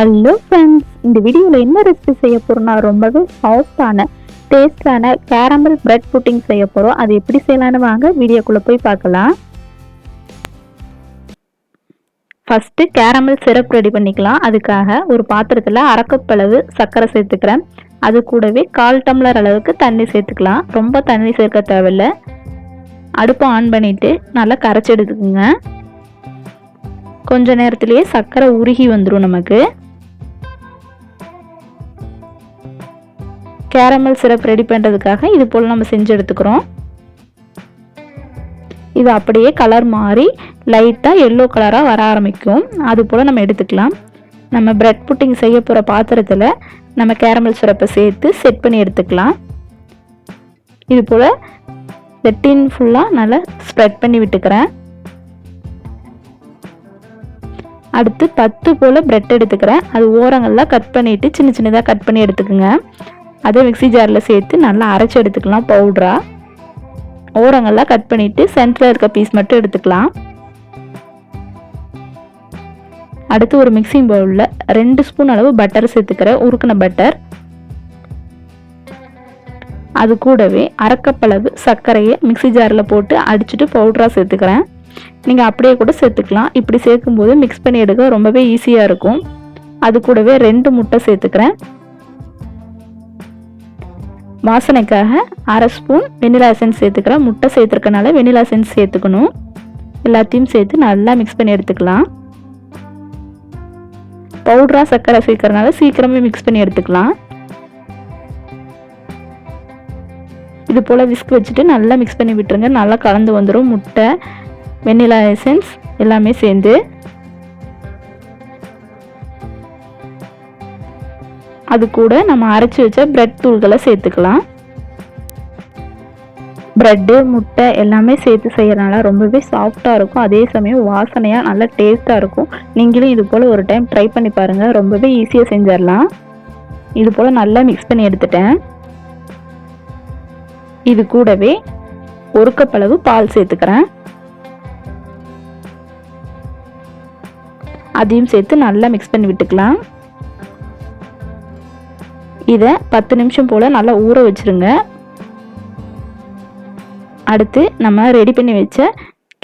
Hello friends இந்த வீடியோவில் என்ன ரெசிபி செய்ய போகிறோம்னா ரொம்பவே சாஃப்டான டேஸ்டான கேரமல் பிரெட் புட்டிங் செய்ய போகிறோம் அது எப்படி செய்யலான்னு வாங்க வீடியோக்குள்ளே போய் பார்க்கலாம். ஃபஸ்ட்டு கேரமல் சிரப் ரெடி பண்ணிக்கலாம். அதுக்காக ஒரு பாத்திரத்தில் அரைக்கப்பளவு சர்க்கரை சேர்த்துக்கிறேன். அது கூடவே கால் டம்ளர் அளவுக்கு தண்ணி சேர்த்துக்கலாம். ரொம்ப தண்ணி சேர்க்க தேவையில்ல. அடுப்பை ஆன் பண்ணிவிட்டு நல்லா கரைச்சி எடுத்துக்கோங்க. கொஞ்ச நேரத்திலேயே சர்க்கரை உருகி வந்துடும் நமக்கு. கேரமல் சிரப் ரெடி பண்ணுறதுக்காக இது போல் நம்ம செஞ்சு எடுத்துக்கிறோம். இது அப்படியே கலர் மாறி லைட்டாக எல்லோ கலராக வர ஆரம்பிக்கும். அது போல் நம்ம எடுத்துக்கலாம். நம்ம பிரெட் புட்டிங் செய்ய போகிற பாத்திரத்தில் நம்ம கேரமல் சிரப்பை சேர்த்து செட் பண்ணி எடுத்துக்கலாம். இது போல் இந்த டின் ஃபுல்லாக நல்லா ஸ்ப்ரெட் பண்ணி விட்டுக்கிறேன். அடுத்து பத்து போல் பிரெட் எடுத்துக்கிறேன். அது ஓரங்கள்லாம் கட் பண்ணிவிட்டு சின்ன சின்னதாக கட் பண்ணி எடுத்துக்கோங்க. அதை மிக்சி ஜாரில் சேர்த்து நல்லா அரைச்சி எடுத்துக்கலாம் பவுட்ரா ஓரங்கள்லாம் கட் பண்ணிவிட்டு சென்டரில் இருக்க பீஸ் மட்டும் எடுத்துக்கலாம். அடுத்து ஒரு மிக்சிங் பவுலில் ரெண்டு ஸ்பூன் அளவு பட்டர் சேர்த்துக்கிறேன் உருக்கின பட்டர் அது கூடவே அரைக்கப்பளவு சர்க்கரையை மிக்சி ஜாரில் போட்டு அடிச்சுட்டு பவுடராக சேர்த்துக்கிறேன். நீங்கள் அப்படியே கூட சேர்த்துக்கலாம். இப்படி சேர்க்கும்போது மிக்ஸ் பண்ணி எடுக்க ரொம்பவே ஈஸியாக இருக்கும். அது கூடவே ரெண்டு முட்டை சேர்த்துக்கிறேன். வாசனைக்காக அரை ஸ்பூன் வெனிலா எசன்ஸ் சேர்த்துக்கலாம். முட்டை சேர்த்துருக்கனால வெனிலா எசன்ஸ் சேர்த்துக்கணும். எல்லாத்தையும் சேர்த்து நல்லா மிக்ஸ் பண்ணி எடுத்துக்கலாம். பவுடராக சர்க்கரை சேர்க்கறனால சீக்கிரமே மிக்ஸ் பண்ணி எடுத்துக்கலாம். இது போல் விஸ்க் வச்சுட்டு நல்லா மிக்ஸ் பண்ணி விட்டுருங்க. நல்லா கலந்து வந்துடும் முட்டை வெண்ணிலா எசன்ஸ் எல்லாமே சேர்ந்து. அது கூட நம்ம அரைச்சி வச்ச பிரெட் தூள்களை சேர்த்துக்கலாம். ப்ரெட்டு முட்டை எல்லாமே சேர்த்து செய்கிறனால ரொம்பவே சாஃப்டாக இருக்கும். அதே சமயம் வாசனையாக நல்லா டேஸ்ட்டாக இருக்கும். நீங்களும் இது போல் ஒரு டைம் ட்ரை பண்ணி பாருங்கள் ரொம்பவே ஈஸியாக செஞ்சிடலாம். இது போல் நல்லா மிக்ஸ் பண்ணி எடுத்துட்டேன். இது கூடவே ஒரு கப் அளவு பால் சேர்த்துக்கிறேன். அதையும் சேர்த்து நல்லா மிக்ஸ் பண்ணி விட்டுக்கலாம். இதை பத்து நிமிஷம் போல் நல்லா ஊற வச்சுருங்க. அடுத்து நம்ம ரெடி பண்ணி வச்ச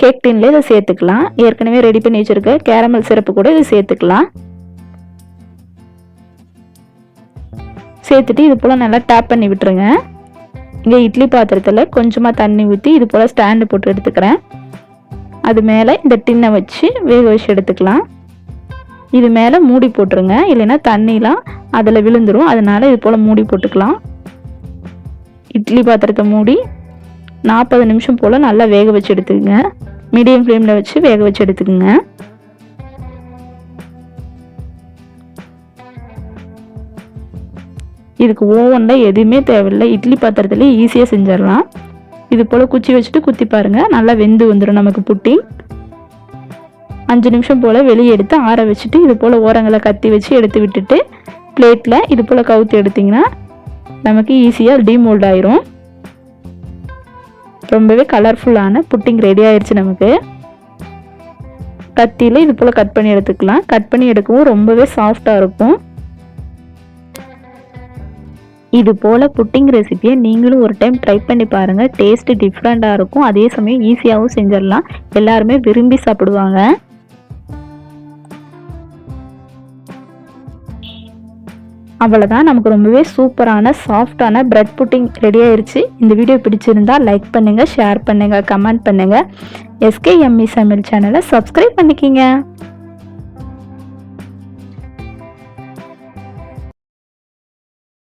கேக் டின்ல இதை சேர்த்துக்கலாம். ஏற்கனவே ரெடி பண்ணி வச்சுருக்க கேரமல் சிறப்பு கூட இதை சேர்த்துக்கலாம். சேர்த்துட்டு இது போல் நல்லா டேப் பண்ணி விட்டுருங்க. இங்கே இட்லி பாத்திரத்தில் கொஞ்சமாக தண்ணி ஊற்றி இது போல் ஸ்டாண்டு போட்டு எடுத்துக்கிறேன். அது மேலே இந்த டின்னை வச்சு வேக வச்சு எடுத்துக்கலாம். இது மேலே மூடி போட்டுருங்க. இல்லைன்னா தண்ணிலாம் அதில் விழுந்துரும். அதனால் இது போல் மூடி போட்டுக்கலாம். இட்லி பாத்திரத்தை மூடி நாற்பது நிமிஷம் போல் நல்லா வேக வச்சு எடுத்துக்கோங்க. மீடியம் ஃப்ளேமில் வச்சு வேக வச்சு எடுத்துக்கோங்க. இதுக்கு ஓவனில் எதுவுமே தேவையில்லை. இட்லி பாத்திரத்துலேயே ஈஸியாக செஞ்சிடலாம். இது போல் குச்சி வச்சுட்டு குத்தி பாருங்கள் நல்லா வெந்து வந்துடும் நமக்கு புட்டி. அஞ்சு நிமிஷம் போல் வெளியே எடுத்து ஆற வச்சுட்டு இது போல் ஓரங்களை கத்தி வச்சு எடுத்து விட்டுட்டு பிளேட்டில் இது போல் கவுத்து எடுத்திங்கன்னா நமக்கு ஈஸியாக டீமோல்ட் ஆயிரும். ரொம்பவே கலர்ஃபுல்லான புட்டிங் ரெடி ஆயிடுச்சு நமக்கு. கத்தியில் இது போல் கட் பண்ணி எடுத்துக்கலாம். கட் பண்ணி எடுக்கவும் ரொம்பவே சாஃப்டாக இருக்கும். இது போல் புட்டிங் ரெசிபியை நீங்களும் ஒரு டைம் ட்ரை பண்ணி பாருங்கள் டேஸ்ட்டு டிஃப்ரெண்ட்டாக இருக்கும். அதே சமயம் ஈஸியாகவும் செஞ்சிடலாம். எல்லாருமே விரும்பி சாப்பிடுவாங்க. அவ்வளோதான் நமக்கு ரொம்பவே சூப்பரான சாஃப்டான பிரெட் புட்டிங் ரெடி ஆயிடுச்சு இந்த வீடியோ பிடிச்சிருந்தா லைக் பண்ணுங்கள் ஷேர் பண்ணுங்கள் கமெண்ட் பண்ணுங்கள் எஸ்கே எம்இ சமையல் சேனலை சப்ஸ்கிரைப் பண்ணிக்கிங்க.